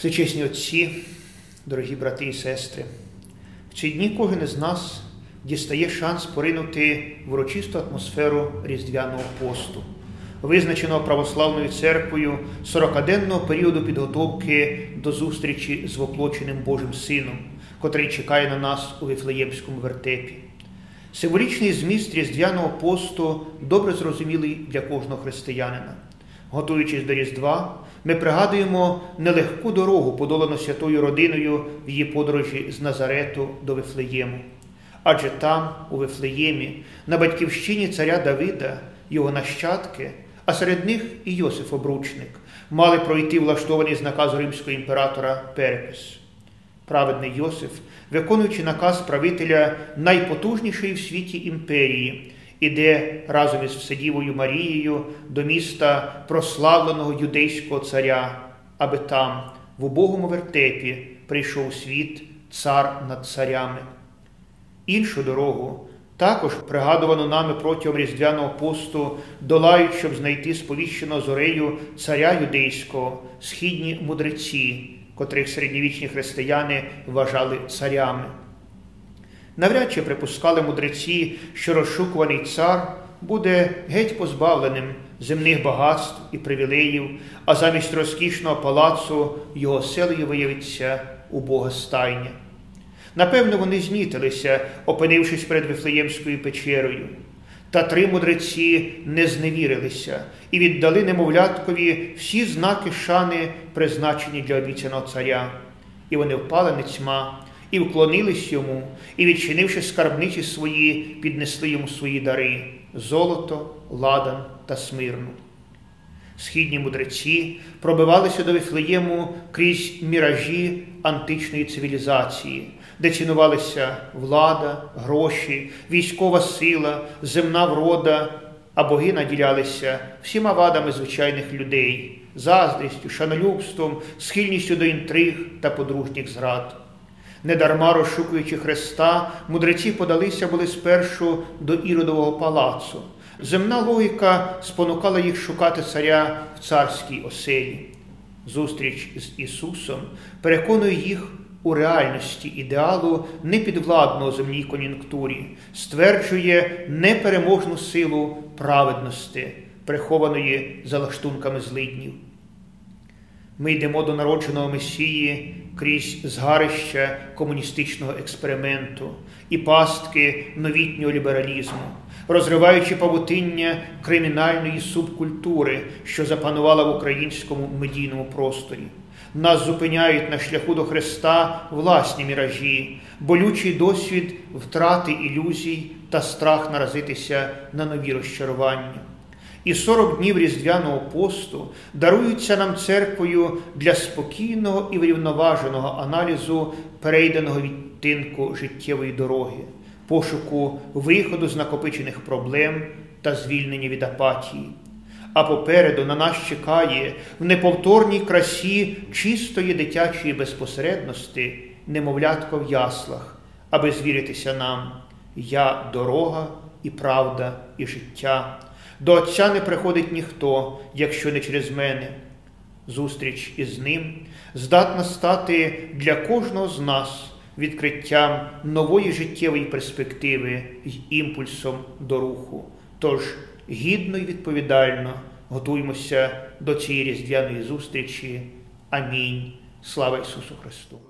Всечесні отці, дорогі брати і сестри, в ці дні кожен із нас дістає шанс поринути в урочисту атмосферу Різдвяного посту, визначеного православною церквою 40-денного періоду підготовки до зустрічі з воплоченим Божим Сином, котрий чекає на нас у Вифлеємському вертепі. Символічний зміст Різдвяного посту добре зрозумілий для кожного християнина. Готуючись до Різдва, ми пригадуємо нелегку дорогу, подолану святою родиною в її подорожі з Назарету до Вифлеєму. Адже там, у Вифлеємі, на батьківщині царя Давида, його нащадки, а серед них і Йосиф Обручник, мали пройти влаштований з наказу римського імператора перепис. Праведний Йосиф, виконуючи наказ правителя найпотужнішої в світі імперії, іде разом із Вседівою Марією до міста прославленого юдейського царя, аби там, в убогому вертепі, прийшов світ цар над царями. Іншу дорогу, також пригадувану нами протягом Різдвяного посту, долають, щоб знайти сповіщено зорею царя юдейського, східні мудреці, котрих середньовічні християни вважали царями. Навряд чи припускали мудреці, що розшукуваний цар буде геть позбавленим земних багатств і привілеїв, а замість розкішного палацу його селою виявиться убога стайня. Напевно, вони знітилися, опинившись перед Вифлеємською печерою. Та три мудреці не зневірилися і віддали немовляткові всі знаки шани, призначені для обіцяного царя. І вони впали нецьма, і вклонились йому, і, відчинивши скарбниці свої, піднесли йому свої дари золото, ладан та смирну. Східні мудреці пробивалися до Вифлеєму крізь міражі античної цивілізації, де цінувалися влада, гроші, військова сила, земна врода, а боги наділялися всіма вадами звичайних людей, заздрістю, шанолюбством, схильністю до інтриг та подружніх зрад. Недарма розшукуючи Христа, мудреці подалися були спершу до Іродового палацу. Земна логіка спонукала їх шукати царя в царській оселі. Зустріч з Ісусом переконує їх у реальності ідеалу непідвладного земній кон'юнктурі, стверджує непереможну силу праведності, прихованої за лаштунками злиднів. Ми йдемо до народженого Месії крізь згарища комуністичного експерименту і пастки новітнього лібералізму, розриваючи павутиння кримінальної субкультури, що запанувала в українському медійному просторі. Нас зупиняють на шляху до Христа власні міражі, болючий досвід втрати ілюзій та страх наразитися на нові розчарування. І 40 днів Різдвяного посту даруються нам церквою для спокійного і врівноваженого аналізу перейденого відтинку життєвої дороги, пошуку виходу з накопичених проблем та звільнення від апатії. А попереду на нас чекає в неповторній красі чистої дитячої безпосередності, немовлятко в яслах, аби звіритися нам, я дорога і правда, і життя. До Отця не приходить ніхто, якщо не через мене. Зустріч із ним здатна стати для кожного з нас відкриттям нової життєвої перспективи й імпульсом до руху. Тож гідно й відповідально готуємося до цієї різдвяної зустрічі. Амінь. Слава Ісусу Христу!